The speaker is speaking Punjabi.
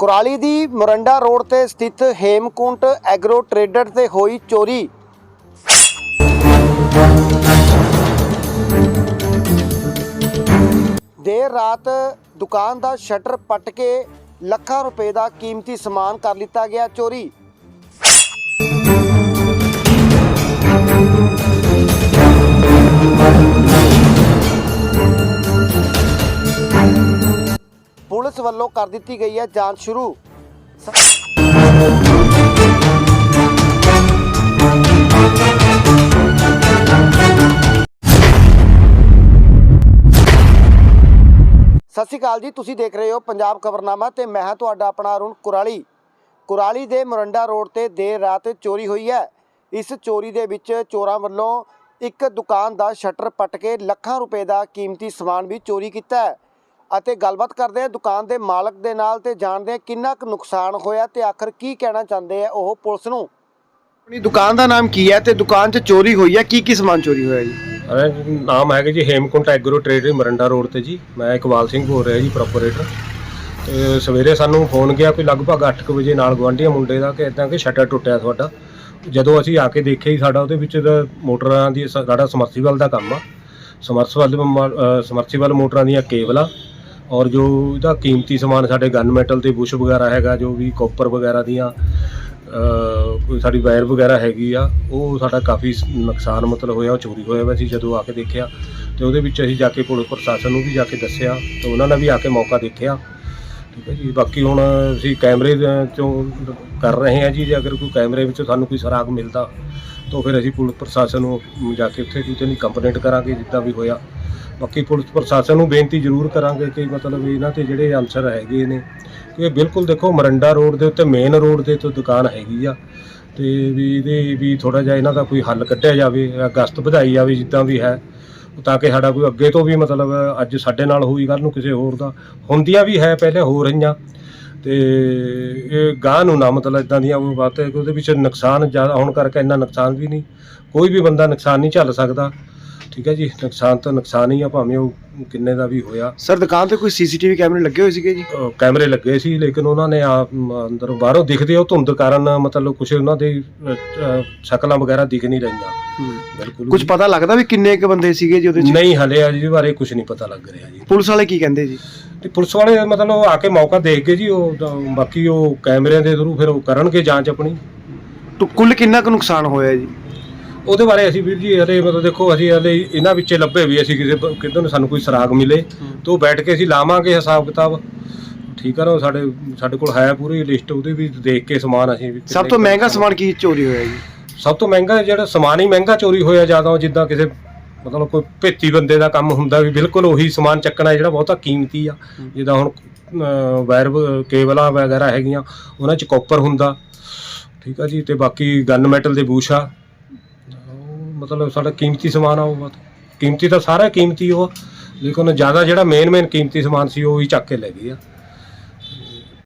ਕੁਰਾਲੀ ਦੀ ਮੋਰੰਡਾ ਰੋਡ ਤੇ ਸਥਿਤ ਹੇਮਕੁੰਟ ਐਗਰੋ ਟ੍ਰੇਡਰ ਤੇ ਹੋਈ ਚੋਰੀ। ਦੇਰ ਰਾਤ ਦੁਕਾਨ ਦਾ ਸ਼ਟਰ ਪੱਟ ਕੇ ਲੱਖਾਂ ਰੁਪਏ ਦਾ ਕੀਮਤੀ ਸਮਾਨ ਕਰ ਲਿੱਤਾ ਗਿਆ ਚੋਰੀ। ਪੁਲਿਸ ਵੱਲੋਂ ਕਰ ਦਿੱਤੀ ਗਈ ਹੈ ਜਾਂਚ ਸ਼ੁਰੂ। ਸਤਿ ਸ਼੍ਰੀ ਅਕਾਲ ਜੀ, ਤੁਸੀਂ ਦੇਖ ਰਹੇ ਹੋ ਪੰਜਾਬ ਖਬਰਨਾਮਾ ਤੇ ਮੈਂ ਹਾਂ ਤੁਹਾਡਾ ਆਪਣਾ ਅਰੁਣ ਕੁਰਾਲੀ। ਕੁਰਾਲੀ ਦੇ ਮੋਰੰਡਾ ਰੋਡ ਤੇ ਦੇਰ ਰਾਤ ਚੋਰੀ ਹੋਈ ਹੈ। ਇਸ ਚੋਰੀ ਦੇ ਵਿੱਚ ਚੋਰਾਂ ਵੱਲੋਂ ਇੱਕ ਦੁਕਾਨ ਦਾ ਸ਼ਟਰ ਪੱਟ ਕੇ ਲੱਖਾਂ ਰੁਪਏ ਦਾ ਕੀਮਤੀ ਸਮਾਨ ਵੀ ਚੋਰੀ ਕੀਤਾ ਹੈ। ਅਤੇ ਗੱਲਬਾਤ ਕਰਦੇ ਹਾਂ ਦੁਕਾਨ ਦੇ ਮਾਲਕ ਦੇ ਨਾਲ ਤੇ ਜਾਣਦੇ ਹਾਂ ਕਿੰਨਾ ਕੁ ਨੁਕਸਾਨ ਹੋਇਆ ਤੇ ਆਖਰ ਕੀ ਕਹਿਣਾ ਚਾਹੁੰਦੇ ਆ ਉਹ ਪੁਲਿਸ ਨੂੰ। ਆਪਣੀ ਦੁਕਾਨ ਦਾ ਨਾਮ ਕੀ ਹੈ ਤੇ ਦੁਕਾਨ 'ਚ ਚੋਰੀ ਹੋਈ ਹੈ? ਕੀ ਕੀ ਸਮਾਨ ਚੋਰੀ ਹੋਇਆ ਜੀ? ਅਰੇ ਨਾਮ ਹੈਗਾ ਜੀ Hemkunt agro trader Maranda road ਤੇ ਜੀ। ਮੈਂ ਇਕਬਾਲ ਸਿੰਘ ਬੋਲ ਰਿਹਾ ਜੀ ਪ੍ਰੋਪਰੇਟਰ। ਤੇ ਸਵੇਰੇ ਸਾਨੂੰ ਫੋਨ ਗਿਆ ਕੋਈ ਲਗਭਗ 8:00 ਵਜੇ ਨਾਲ ਗਵਾਂਢੀਆਂ ਮੁੰਡੇ ਦਾ ਕਿ ਇਦਾਂ ਕਿ ਸ਼ਟਰ ਟੁੱਟਿਆ ਤੁਹਾਡਾ। ਜਦੋਂ ਅਸੀਂ ਆ ਕੇ ਦੇਖਿਆ ਜੀ ਸਾਡਾ ਉਹਦੇ ਵਿੱਚ ਤਾਂ ਮੋਟਰਾਂ ਦੀ ਸਾਡਾ ਸਮਰਸੀਬਲ ਦਾ ਕੰਮ ਆ। ਸਮਰਸੀਬਲ ਸਮਰਸੀਬਲ ਮੋਟਰਾਂ ਦੀਆਂ ਕੇਬਲਾਂ ਔਰ ਜੋ ਇਹਦਾ ਕੀਮਤੀ ਸਮਾਨ ਸਾਡੇ ਗਨ ਮੈਟਲ ਤੇ ਬੁਸ਼ ਵਗੈਰਾ ਹੈਗਾ, ਜੋ ਵੀ ਕਾਪਰ ਵਗੈਰਾ ਦੀਆਂ ਕੋਈ ਸਾਡੀ ਵਾਇਰ ਵਗੈਰਾ ਹੈਗੀ ਆ, ਉਹ ਸਾਡਾ ਕਾਫੀ ਨੁਕਸਾਨ ਮਤਲਬ ਹੋਇਆ, ਉਹ ਚੋਰੀ ਹੋਇਆ ਵਾ ਸੀ ਜਦੋਂ ਆ ਕੇ ਦੇਖਿਆ। ਤੇ ਉਹਦੇ ਵਿੱਚ ਅਸੀਂ ਜਾ ਕੇ ਪੁਲਿਸ ਪ੍ਰਸ਼ਾਸਨ ਨੂੰ ਵੀ ਜਾ ਕੇ ਦੱਸਿਆ, ਤੇ ਉਹਨਾਂ ਨੇ ਵੀ ਆ ਕੇ ਮੌਕਾ ਦੇਖਿਆ। ਠੀਕ ਹੈ ਜੀ, ਬਾਕੀ ਹੁਣ ਅਸੀਂ ਕੈਮਰੇ ਦੇ ਚੋਂ ਕਰ ਰਹੇ ਹਾਂ ਜੀ, ਜੇ ਅਗਰ ਕੋਈ ਕੈਮਰੇ ਵਿੱਚੋਂ ਸਾਨੂੰ ਕੋਈ ਸੁਰਾਗ ਮਿਲਦਾ, ਤਾਂ ਫਿਰ ਅਸੀਂ ਪੁਲਿਸ ਪ੍ਰਸ਼ਾਸਨ ਨੂੰ ਜਾ ਕੇ ਉੱਥੇ ਕਿਤੇ ਨਹੀਂ ਕੰਪਲੇਂਟ ਕਰਾਂਗੇ, ਜਿੱਦਾਂ ਵੀ ਹੋਇਆ। ਬਾਕੀ ਪੁਲਿਸ ਪ੍ਰਸ਼ਾਸਨ ਨੂੰ ਬੇਨਤੀ ਜ਼ਰੂਰ ਕਰਾਂਗੇ ਕਿ ਮਤਲਬ ਇਹਨਾਂ ਤੇ ਜਿਹੜੇ ਅਨਸਰ ਹੈਗੇ ਨੇ, ਕਿ ਇਹ ਬਿਲਕੁਲ ਦੇਖੋ ਮਰੰਡਾ ਰੋਡ ਦੇ ਉੱਤੇ ਮੇਨ ਰੋਡ ਦੇ ਤੋਂ ਦੁਕਾਨ ਹੈਗੀ ਆ, ਤੇ ਵੀ ਇਹਦੇ ਵੀ ਥੋੜਾ ਜਿਹਾ ਇਹਨਾਂ ਦਾ ਕੋਈ ਹੱਲ ਕੱਢਿਆ ਜਾਵੇ, ਅਗਸਤ ਵਧਾਈ ਜਾਵੇ ਜਿੱਦਾਂ ਵੀ ਹੈ, ਤਾਂ ਕਿ ਸਾਡਾ ਕੋਈ ਅੱਗੇ ਤੋਂ ਵੀ ਮਤਲਬ ਅੱਜ ਸਾਡੇ ਨਾਲ ਹੋਈ ਕੱਲ ਨੂੰ ਕਿਸੇ ਹੋਰ ਦਾ, ਹੁੰਦੀਆਂ ਵੀ ਹੈ ਪਹਿਲੇ ਹੋ ਰਹੀਆਂ, ਤੇ ਇਹ ਗਾਂ ਨੂੰ ਨਾ ਮਤਲਬ ਇਦਾਂ ਦੀਆਂ ਉਹ ਬਾਤ ਉਹਦੇ ਵਿੱਚ ਨੁਕਸਾਨ ਜ਼ਿਆਦਾ ਹੋਣ ਕਰਕੇ ਇੰਨਾ ਨੁਕਸਾਨ ਵੀ ਨਹੀਂ, ਕੋਈ ਵੀ ਬੰਦਾ ਨੁਕਸਾਨ ਨਹੀਂ ਝੱਲ ਸਕਦਾ ਠੀਕ ਹੈ ਜੀ ਨੁਕਸਾਨ ਤਾਂ ਨੁਕਸਾਨ ਹੀ ਆ ਭਾਵੇਂ ਉਹ ਕਿੰਨੇ ਦਾ ਵੀ ਹੋਇਆ। ਸਰ ਦੁਕਾਨ ਤੇ ਕੋਈ ਸੀਸੀਟੀਵੀ ਕੈਮਰੇ ਲੱਗੇ ਹੋਏ ਸੀਗੇ ਜੀ? ਅਹ ਕੈਮਰੇ ਲੱਗੇ ਸੀ ਲੇਕਿਨ ਉਹਨਾਂ ਨੇ ਆ ਅੰਦਰੋਂ ਬਾਹਰੋਂ ਦਿਖਦੇ ਉਹ ਧੁੰਦ ਕਾਰਨ ਮਤਲਬ ਕੁਝ ਉਹਨਾਂ ਦੇ ਅਹ, ਅਹ, ਸ਼ਕਲਾਂ ਵਗੈਰਾ ਦਿਖ ਨਹੀਂ ਰਹੀਆਂ। ਬਿਲਕੁਲ ਕੁਝ ਵੀ। ਪਤਾ ਲੱਗਦਾ ਵੀ ਕਿੰਨੇ ਕ ਬੰਦੇ ਸੀਗੇ ਜੀ ਉਹਦੇ 'ਚ? ਨਹੀਂ ਹਲੇ ਜੀ ਬਾਰੇ ਕੁਝ ਨਹੀਂ ਪਤਾ ਲੱਗ ਰਿਹਾ ਜੀ। ਪੁਲਿਸ ਵਾਲੇ ਕੀ ਕਹਿੰਦੇ ਜੀ? ਤੇ ਪੁਲਿਸ ਵਾਲੇ ਮਤਲਬ ਆ ਕੇ ਮੌਕਾ ਦੇਖ ਕੇ ਜੀ ਉਹ ਤਾਂ ਬਾਕੀ ਉਹ ਕੈਮਰਿਆਂ ਦੇ ਥਰੂ ਫਿਰ ਉਹ ਕਰਨਗੇ ਜਾਂਚ ਆਪਣੀ। ਤੋ ਕੁੱਲ ਕਿੰਨਾ ਕੁ ਨੁਕਸਾਨ ਹੋਇਆ ਜੀ? ਉਹਦੇ ਬਾਰੇ ਅਸੀਂ ਵੀਰ ਜੀ ਹਲੇ ਮਤਲਬ ਦੇਖੋ ਅਸੀਂ ਹਲੇ ਇਹਨਾਂ ਵਿੱਚੇ ਲੱਭੇ ਵੀ ਅਸੀਂ ਕਿਸੇ ਕਿਤੇ ਨੂੰ ਸਾਨੂੰ ਕੋਈ ਸਰਾਗ ਮਿਲੇ ਤਾਂ ਉਹ ਬੈਠ ਕੇ ਅਸੀਂ ਲਾਵਾਂਗੇ ਹਿਸਾਬ ਕਿਤਾਬ। ਠੀਕ ਆ ਨਾ ਉਹ ਸਾਡੇ ਸਾਡੇ ਕੋਲ ਹੈ ਪੂਰੀ ਲਿਸਟ ਉਹਦੇ ਵੀ ਦੇਖ ਕੇ ਸਮਾਨ ਅਸੀਂ ਵੀ ਸਭ ਤੋਂ ਮਹਿੰਗਾ ਸਮਾਨ ਕੀ ਚੋਰੀ ਹੋਇਆ ਜੀ? ਸਭ ਤੋਂ ਮਹਿੰਗਾ ਜਿਹੜਾ ਸਮਾਨ ਹੀ ਮਹਿੰਗਾ ਚੋਰੀ ਹੋਇਆ ਜ਼ਿਆਦਾ ਜਿੱਦਾਂ ਕਿਸੇ ਮਤਲਬ ਕੋਈ ਭੇਤੀ ਬੰਦੇ ਦਾ ਕੰਮ ਹੁੰਦਾ ਵੀ ਬਿਲਕੁਲ ਉਹੀ ਸਮਾਨ ਚੱਕਣਾ ਜਿਹੜਾ ਬਹੁਤਾ ਕੀਮਤੀ ਆ। ਜਿੱਦਾਂ ਹੁਣ ਅਹ, ਵਾਇਰ ਵ- ਕੇਬਲਾਂ ਵਗੈਰਾ ਹੈਗੀਆਂ ਉਹਨਾਂ 'ਚ ਕਾਪਰ ਹੁੰਦਾ। ਠੀਕ ਆ ਜੀ ਤੇ ਬਾਕੀ ਗਨ ਮੈਟਲ ਦੇ ਬੂਸ਼ਾ ਮਤਲਬ ਸਾਡਾ ਕੀਮਤੀ ਸਮਾਨ ਆ ਉਹ ਬਹੁਤ ਕੀਮਤੀ ਤਾਂ ਸਾਰਾ ਕੀਮਤੀ ਉਹ। ਲੇਕਿਨ ਜ਼ਿਆਦਾ ਜਿਹੜਾ ਮੇਨ ਮੇਨ ਕੀਮਤੀ ਸਮਾਨ ਸੀ, ਉਹ ਹੀ ਚੱਕ ਕੇ ਲੈ ਗਈ ਆ।